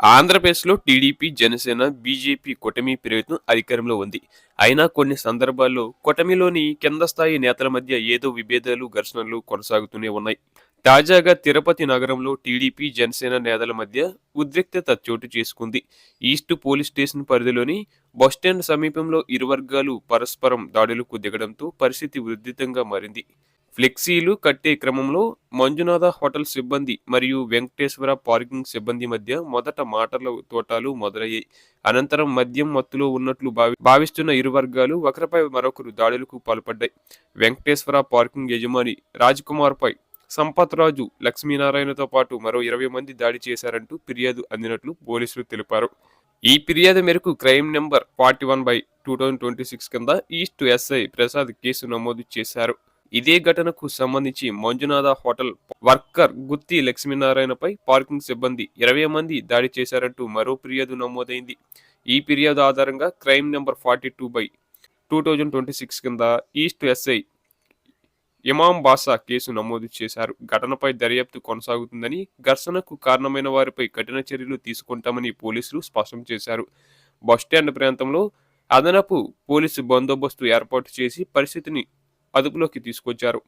ఆంధ్రప్రదేశ్లో TDP Janasena BJP కూటమి ప్రయత్నం అధికారంలో ఉంది. అయినా కొన్ని సందర్భాల్లో కూటమిలోని కింద స్థాయి నేతల మధ్య ఏదో విభేదాలు ఘర్షణలు కొనసాగుతూనే ఉన్నాయి. తాజాగా తిరుపతి నగరంలో టీడీపీ జనసేన నేతల మధ్య ఉద్రిక్తత చోటు చేసుకుంది. ఈస్ట్ పోలీస్ స్టేషన్ పరిధిలోని బస్టాండ్ సమీపంలో ఇరు వర్గాలు పరస్పరం దాడులకు దిగడంతో పరిస్థితి ఉద్రితంగా మారింది. ఫ్లెక్సీలు కట్టే క్రమంలో మంజునాథ హోటల్ సిబ్బంది మరియు వెంకటేశ్వర పార్కింగ్ సిబ్బంది మధ్య మొదట మాటల తోటాలు మొదలయ్యాయి. అనంతరం మద్యం మత్తులో ఉన్నట్లు భావి భావిస్తున్న ఇరు వర్గాలు ఒకరిపై మరొకరు దాడులకు పాల్పడ్డాయి. వెంకటేశ్వర పార్కింగ్ యజమాని రాజ్ కుమార్పై సంపత్ రాజు లక్ష్మీనారాయణతో పాటు మరో ఇరవై మంది దాడి చేశారంటూ ఫిర్యాదు అందినట్లు పోలీసులు తెలిపారు. ఈ ఫిర్యాదు మేరకు crime number forty one by two thousand twenty six కింద ఈస్ట్ ఎస్ఐ ప్రసాద్ కేసు నమోదు చేశారు. ఇదే ఘటనకు సంబంధించి మంజునాథ హోటల్ వర్కర్ గుత్తి లక్ష్మీనారాయణపై పార్కింగ్ సిబ్బంది ఇరవై మంది దాడి చేశారంటూ మరో ఫిర్యాదు నమోదైంది. ఈ ఫిర్యాదు ఆధారంగా crime number forty two by two thousand twenty six కింద east SI Imam Basha case నమోదు చేశారు. ఘటనపై దర్యాప్తు కొనసాగుతుందని ఘర్షణకు కారణమైన వారిపై కఠిన చర్యలు తీసుకుంటామని పోలీసులు స్పష్టం చేశారు. బస్టాండ్ ప్రాంతంలో అదనపు పోలీసు బందోబస్తు ఏర్పాటు చేసి పరిస్థితిని అదుపులోకి తీసుకొచ్చారు.